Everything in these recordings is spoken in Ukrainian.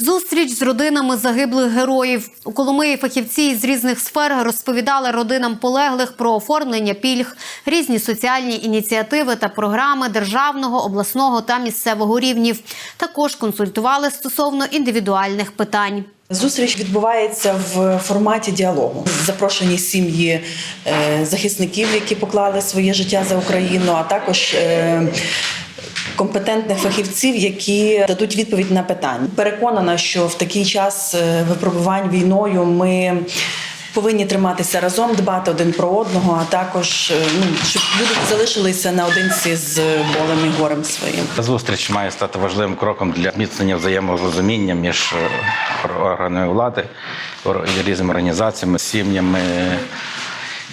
Зустріч з родинами загиблих героїв у Коломиї фахівці з різних сфер розповідали родинам полеглих про оформлення пільг, різні соціальні ініціативи та програми державного, обласного та місцевого рівнів. Також консультували стосовно індивідуальних питань. Зустріч відбувається в форматі діалогу. Запрошені сім'ї е, захисників, які поклали своє життя за Україну, а також е, компетентних фахівців, які дадуть відповідь на питання. Переконана, що в такий час е, випробувань війною ми. Повинні триматися разом, дбати один про одного, а також е, ну, щоб люди залишилися наодинці з болем і горем своїм. Зустріч має стати важливим кроком для зміцнення взаєморозуміння між е, органами влади, різними організаціями, сім'ями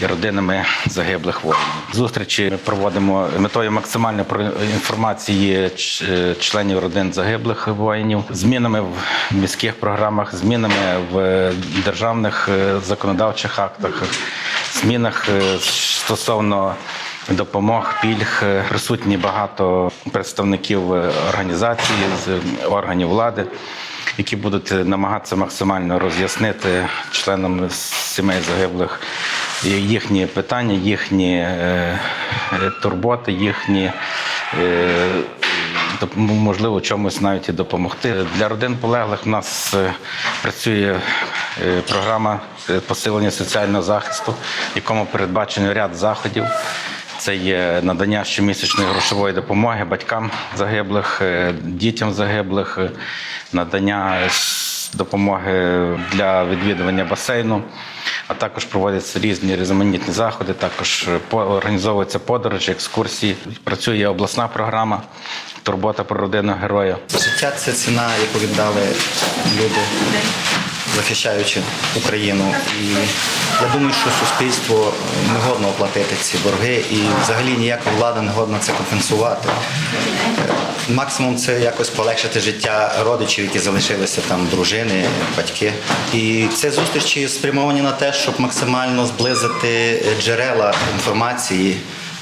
і родинами загиблих воїнів. Зустрічі ми проводимо метою максимальної про- інформації е, членів родин загиблих воїнів, змінами в міських програмах, змінами в державних е, законодавчих актах, змінах е, стосовно допомог, пільг. Присутні багато представників організацій, з органів влади, які будуть намагатися максимально роз'яснити членам сімей загиблих їхні питання, їхні е, е, турботи, їхні. е, Можливо, чомусь навіть і допомогти. Для родин полеглих у нас працює програма посилення соціального захисту, в якому передбачено ряд заходів. Це є надання щомісячної грошової допомоги батькам загиблих, дітям загиблих, надання допомоги для відвідування басейну. А також проводяться різні різноманітні заходи. Також е, організовуються подорожі, екскурсії. Працює обласна програма Турбота про родину героя. Життя це ціна, яку віддали люди, захищаючи Україну. І я думаю, що суспільство не годно оплатити ці борги, і взагалі ніяка влада не годна це компенсувати. Максимум це якось полегшити життя родичів, які залишилися там, дружини, батьки. І це зустрічі спрямовані на те, щоб максимально зблизити джерела інформації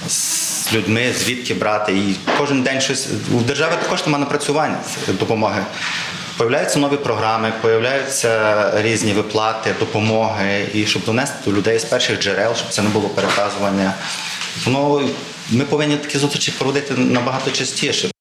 з людьми, звідки брати. І кожен день щось у держави також немає напрацювання допомоги. Появляються нові програми, появляються різні виплати, допомоги, і щоб донести до людей з перших джерел, щоб це не було переказування. Воно ми повинні такі зустрічі проводити набагато частіше.